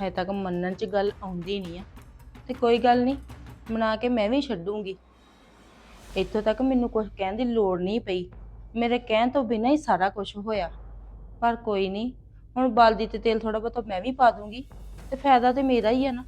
ਹਜੇ ਤੱਕ ਮੰਨਣ ਚ ਗੱਲ ਆਉਂਦੀ ਨਹੀਂ ਆ। ਤੇ ਕੋਈ ਗੱਲ ਨਹੀਂ, ਮਨਾ ਕੇ ਮੈਂ ਵੀ ਛੱਡੂੰਗੀ। ਇੱਥੋਂ ਤੱਕ ਮੈਨੂੰ ਕੁਝ ਕਹਿਣ ਦੀ ਲੋੜ ਨਹੀਂ ਪਈ। ਮੇਰੇ ਕਹਿਣ ਤੋਂ ਬਿਨਾਂ ਹੀ ਸਾਰਾ ਕੁਝ ਹੋਇਆ। ਪਰ ਕੋਈ ਨਹੀਂ, ਹੁਣ ਬਲਦੀ ਤੇ ਤੇਲ ਥੋੜਾ ਬਹੁਤਾ ਮੈਂ ਵੀ ਪਾ ਦੂੰਗੀ ਤੇ ਫਾਇਦਾ ਤੇ ਮੇਰਾ ਹੀ ਆ ਨਾ।